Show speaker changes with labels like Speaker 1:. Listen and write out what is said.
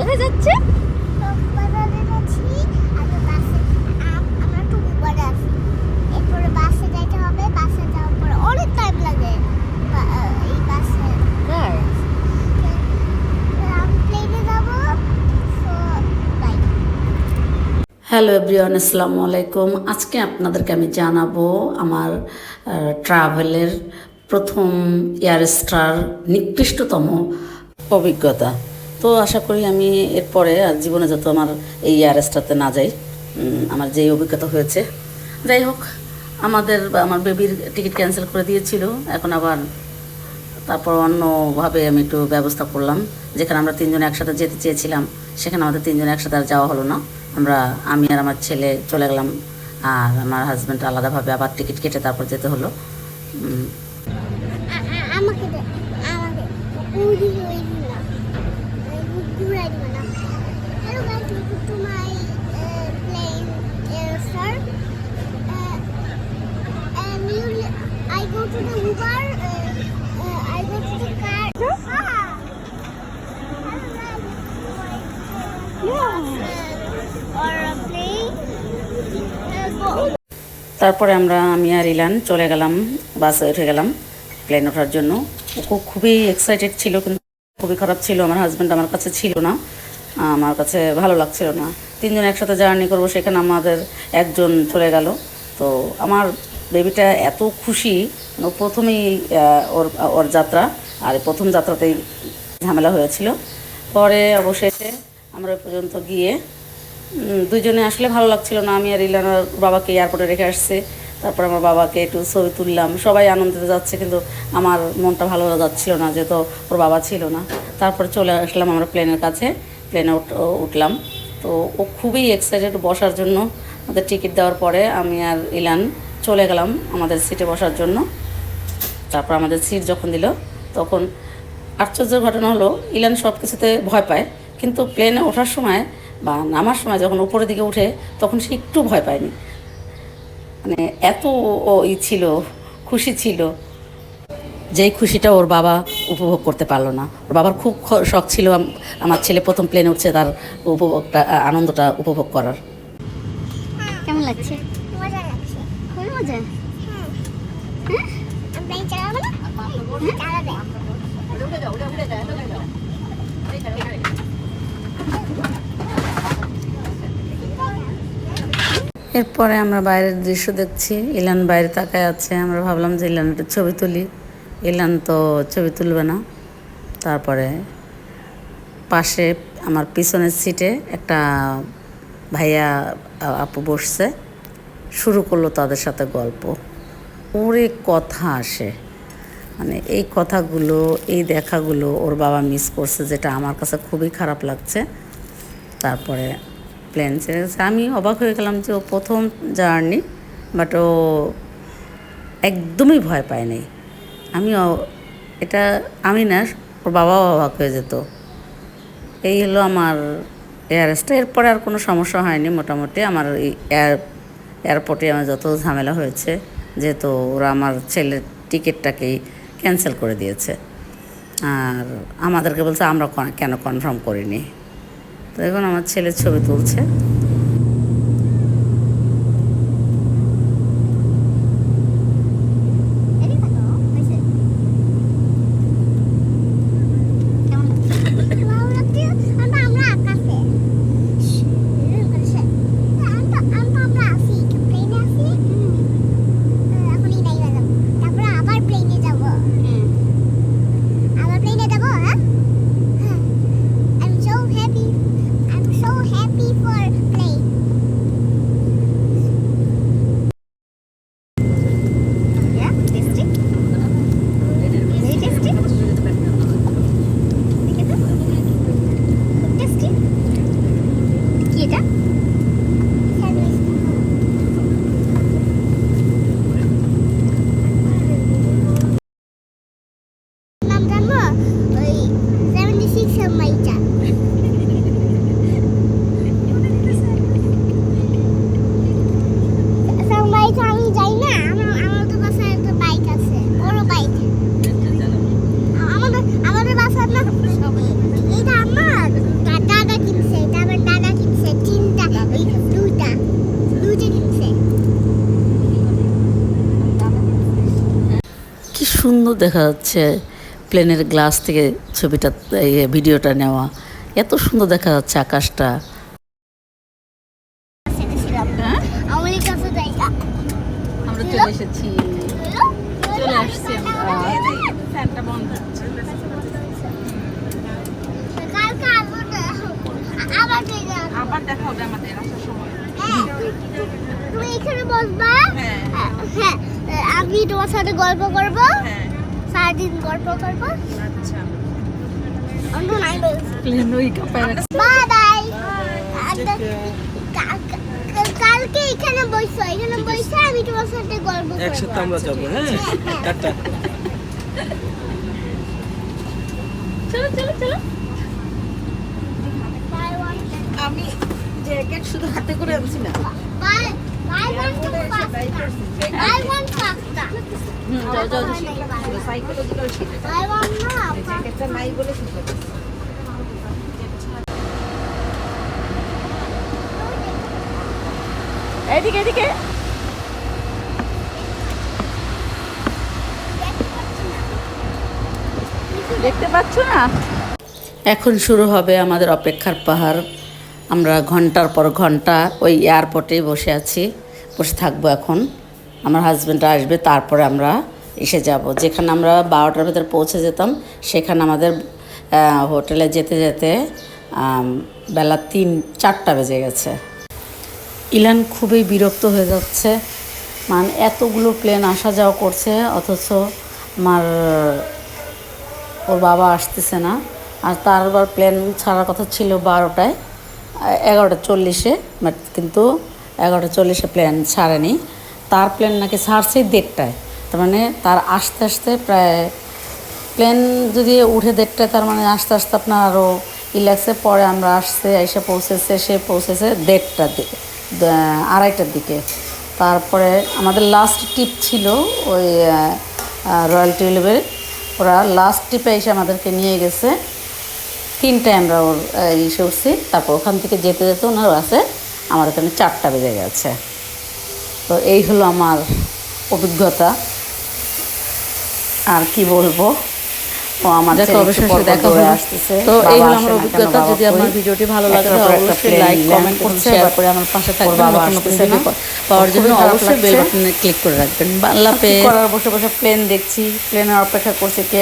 Speaker 1: কোথায় যাচ্ছে?
Speaker 2: বাজারে যাচ্ছি আমি বাসে আম- আমরা একটু উবারে আছি এরপরে বাসে যাইতে হবে বাসে যাওয়ার পরে অনেক টাইম লাগে এই বাসে
Speaker 1: তাই
Speaker 2: যাব
Speaker 3: হ্যালো এভরিওয়ান আসসালামু আলাইকুম আজকে আপনাদেরকে আমি জানাব আমার ট্রাভেলের প্রথম এয়ারস্টার নিকৃষ্টতম অভিজ্ঞতা। তো আশা করি আমি এরপরে আর জীবনে যত আমার এই এয়ারস্টারতে না যাই আমার যেই অভিজ্ঞতা হয়েছে। যাই হোক, আমাদের আমার বেবির টিকিট ক্যান্সেল করে দিয়েছিল। এখন আবার তারপর অন্যভাবে আমি একটু ব্যবস্থা করলাম, যেখানে আমরা তিনজন একসাথে যেতে চেয়েছিলাম, সেখানে আমাদের তিনজন একসাথে আর যাওয়া হলো না। আমরা, আমি আর আমার ছেলে চলে গেলাম, আর আমার হাজব্যান্ড আলাদাভাবে আবার টিকিট কেটে তারপর যেতে হলো।
Speaker 2: আমাকে
Speaker 3: তারপরে আমরা, আমি আর ইলান চলে গেলাম, বাসে উঠে গেলাম প্লেন ওঠার জন্য। ও খুব- খুবই এক্সাইটেড ছিল, কিন্তু খুবই খারাপ ছিল, আমার হাজব্যান্ড আমার কাছে ছিল না, আমার কাছে ভালো লাগছিল না। তিনজন একসাথে জার্নি করব, সেখানে আমাদের একজন চলে গেল। তো আমার বেবিটা এত খুশি প্রথমেই ওর ওর যাত্রা, আর প্রথম যাত্রাতেই ঝামেলা হয়েছিল। পরে অবশেষে আমরা পর্যন্ত গিয়ে দুজনে আসলে ভালো লাগছিল না। আমি আর ইলানার বাবাকে এয়ারপোর্টে রেখে আসছে। তারপর আমার বাবাকে একটু ছবি তুললাম। সবাই আনন্দিতে যাচ্ছে, কিন্তু আমার মনটা ভালো যাচ্ছিল না, যেহেতু ওর বাবা ছিল না। তারপরে চলে আসলাম আমরা প্লেনের কাছে। প্লেনে উঠলাম। তো ও খুবই এক্সাইটেড বসার জন্য। আমাদের টিকিট দেওয়ার পরে আমি আর ইলান চলে গেলাম আমাদের সিটে বসার জন্য। তারপর আমাদের সিট যখন দিল, তখন আশ্চর্যের ঘটনা হলো, ইলান সব কিছুতে ভয় পায়। কিন্তু প্লেনে ওঠার সময় বা নামার সময় যখন উপরের দিকে উঠে, তখন সে একটু ভয় পায়নি। মানে এত ই ছিল, খুশি ছিল, যেই খুশিটা ওর বাবা উপভোগ করতে পারল না। ওর বাবার খুব শখ ছিল আমার ছেলে প্রথম প্লেনে উঠছে, তার উপভোগটা আনন্দটা উপভোগ করার।
Speaker 1: কেমন লাগছে
Speaker 2: মজা লাগছে
Speaker 1: খুবই মজা
Speaker 2: আমি প্লেন চালাবো না চালাবে
Speaker 3: এরপরে আমরা বাইরের দৃশ্য দেখছি। ইলান বাইরে তাকায় আছে, আমরা ভাবলাম যে ইলান একটু ছবি তুলি। ইলান তো ছবি তুলবে না। তারপরে পাশে আমার পিছনের সিটে একটা ভাইয়া আপু বসছে। শুরু করল তাদের সাথে গল্প। ওরে কথা আসে। মানে এই কথাগুলো, এই দেখাগুলো ওর বাবা মিস করছে, যেটা আমার কাছে খুবই খারাপ লাগছে। তারপরে প্লেন আমি অবাক হয়ে গেলাম যে ও প্রথম জার্নি বাট ও একদমই ভয় পায় নাই। আমি এটা আমি না, ওর বাবাও অবাক হয়ে যেত। এই হলো আমার এয়ারস্টা এরপরে আর কোনো সমস্যা হয়নি মোটামুটি। আমার এই এয়ার এয়ারপোর্টে আমার যত ঝামেলা হয়েছে, যেহেতু ওরা আমার ছেলের টিকিটটাকেই ক্যান্সেল করে দিয়েছে। আর আমাদেরকে বলছে, আমরা কেন কনফার্ম করিনি? তো এখন আমার ছেলের ছবি তুলছে
Speaker 1: এদিকে তাকাও, হয়েছে? কেমন লাগছে?
Speaker 2: ভালো লাগছে আমরা আমরা আকাশে আমরা আমরা আসি প্লেনে আসি এখনই নাই গেলাম তারপরে আবার প্লেনে যাব
Speaker 1: হ্যাঁ।
Speaker 2: আবার প্লেনে যাব হ্যাঁ I'm so happy I'm so happy for
Speaker 3: সুন্দর দেখা যাচ্ছে প্লেনের গ্লাস থেকে ছবিটা এই ভিডিওটা নেওয়া। এত সুন্দর দেখা যাচ্ছে আকাশটা।
Speaker 2: ছিলাম আমার কাছে যাই।
Speaker 3: আমরা
Speaker 2: চলে
Speaker 3: এসেছি।
Speaker 2: চলে আসছি
Speaker 3: ফ্যানটা বন্ধ
Speaker 2: কালকে আসব না। আবার
Speaker 3: দেখা হবে আমাদের আসার সময়।
Speaker 2: হ্যাঁ, তুমি এখানে বসবা?
Speaker 3: হ্যাঁ।
Speaker 2: হ্যাঁ আমি তোমার সাথে গল্প করব।
Speaker 3: হ্যাঁ।
Speaker 2: সারাদিন গল্প করব।
Speaker 3: আচ্ছা।
Speaker 2: অন্য নাই
Speaker 3: প্লেন ওই কাপায়
Speaker 2: বাই বাই কালকে এখানে বসো। এখানে বসে আমি তোমার সাথে গল্প করব।
Speaker 4: একসাথে আমরা যাব হ্যাঁ? টাটা।
Speaker 3: চলো চলো চলো। আমি জ্যাকেট শুধু হাতে করে আনছি না।
Speaker 2: বাই
Speaker 3: দেখতে পাচ্ছ না? এখন শুরু হবে আমাদের অপেক্ষার পাহাড়। আমরা ঘণ্টার পর ঘণ্টা ওই এয়ারপোর্টে বসে আছি, বসে থাকব এখন। আমার হাজব্যান্ড আসবে, তারপরে আমরা এসে যাব। যেখানে আমরা বারোটার ভেতর পৌঁছে যেতাম, সেখানে আমাদের হোটেলে যেতে যেতে বেলা তিন, চারটা বেজে গেছে। ইলান খুবই বিরক্ত হয়ে যাচ্ছে। মানে এতগুলো প্লেন আসা যাওয়া করছে, অথচ আমার ওর বাবা আসতেছে না। আর তার আবার প্লেন ছাড়ার কথা ছিল বারোটায়। এগারোটা চল্লিশে কিন্তু এগারোটা চল্লিশে প্লেন ছাড়েনি। তার প্লেন নাকি ছাড়ছে দেড়টায়। তার মানে তার আসতে আসতে প্রায় প্লেন যদি উঠে দেড়টায়, তার মানে আস্তে আস্তে আপনার আরও ই লাগছে পরে আমরা আসছে, এসে পৌঁছেছে, সে পৌঁছেছে দেড়টার দিকে আড়াইটার দিকে। তারপরে আমাদের লাস্ট টিপ ছিল ওই রয়্যাল টিউলিপের ওরা লাস্ট টিপে এসে আমাদেরকে নিয়ে গেছে। তিনটায় আমরা ওর ইসে উঠছি। তারপর ওখান থেকে যেতে যেতে ওনার আছে। আমার ওখানে চারটা বেজে গেছে। তো এই হলো আমার অভিজ্ঞতা। আর কি বলব? ও আমার
Speaker 5: দেখো, অবশেষে হলো।
Speaker 3: আসতেছে।
Speaker 5: তো এই হলো আমার অভিজ্ঞতা। যদি? আমার ভিডিওটি ভালো লাগে অবশ্যই লাইক, কমেন্ট করুন, শেয়ার করে আমার পাশে থাকবেন। নতুন নতুন ভিডিও পাওয়ার জন্য অবশ্যই বেল বাটনে ক্লিক করে রাখবেন। আল্লাহ
Speaker 3: করার? বসে বসে প্লেন দেখছি। প্লেনের অপেক্ষা করছে কে